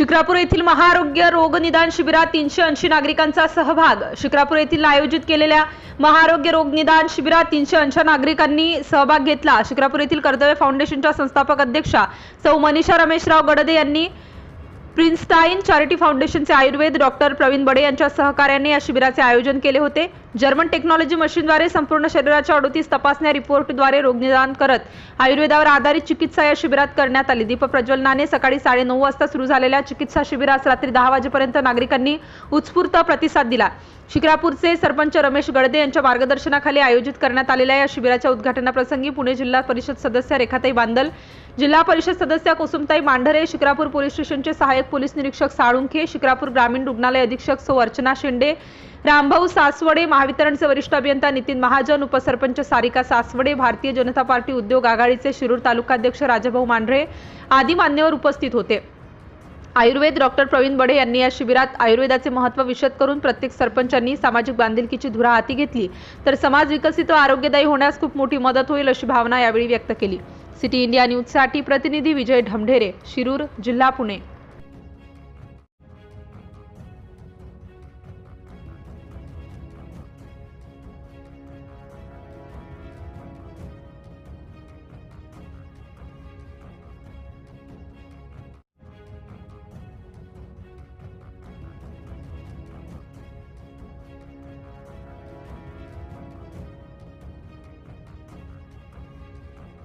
शिक्रापूर येथील महाआरोग्य रोग निदान शिबिरात तीनशे ऐंशी नागरिकांचा सहभाग. शिक्रापूर येथील आयोजित केलेल्या महाआरोग्य रोग निदान शिबिरात तीनशे ऐंशी नागरिकांनी सहभाग घेतला. शिक्रापूर येथील कर्तव्य फाउंडेशनच्या संस्थापक अध्यक्षा सौ मनीषा रमेशराव गडदे यांनी प्रिन्स्टाईन चॅरिटी फाउंडेशनचे आयुर्वेद डॉक्टर प्रवीण बडे यांच्या सहकार्याने या शिबिराचे आयोजन केले होते. जर्मन टेक्नॉलॉजी मशीनद्वारे संपूर्ण शरीराच्या अडोतीस तपासण्या रिपोर्टद्वारे रोगनिदान करत आयुर्वेदावर आधारित चिकित्सा या शिबिरात करण्यात आली. दीप प्रज्वलनाने सकाळी साडेनऊ वाजता सुरू झालेल्या चिकित्सा शिबिरास रात्री दहा वाजेपर्यंत नागरिकांनी उत्स्फूर्त प्रतिसाद दिला. शिक्रापूरचे सरपंच रमेश गडदे यांच्या मार्गदर्शनाखाली आयोजित करण्यात आलेल्या या शिबिराच्या उद्घाटनाप्रसंगी पुणे जिल्हा परिषद सदस्य रेखाताई बांदल जिल्हा परिषद सदस्य कुसुमताई मांढरे शिक्रापूर पोलीस स्टेशनचे सहाय्यक पोलीस निरीक्षक साळुंखे शिक्रापूर ग्रामीण रुग्णालय अधीक्षक सौ अर्चना शेंडे रामभाऊ सासवडे महावितरणचे वरिष्ठ अभियंता नितीन महाजन उपसरपंच सारिका सासवडे भारतीय जनता पार्टी उद्योग आघाडीचे शिरूर तालुकाध्यक्ष राजाभाऊ मांढरे आदी मान्यवर उपस्थित होते. आयुर्वेद डॉक्टर प्रवीण बडे यांनी या शिबिरात आयुर्वेदाचे महत्त्व विशद करून प्रत्येक सरपंचांनी सामाजिक बांधिलकीची धुरा हाती घेतली. तर समाज विकसित व आरोग्यदायी होण्यास खूप मोठी मदत होईल अशी भावना यावेळी व्यक्त केली. सिटी इंडिया न्यूजसाठी प्रतिनिधी विजय ढमढेरे शिरूर जिल्हा पुणे.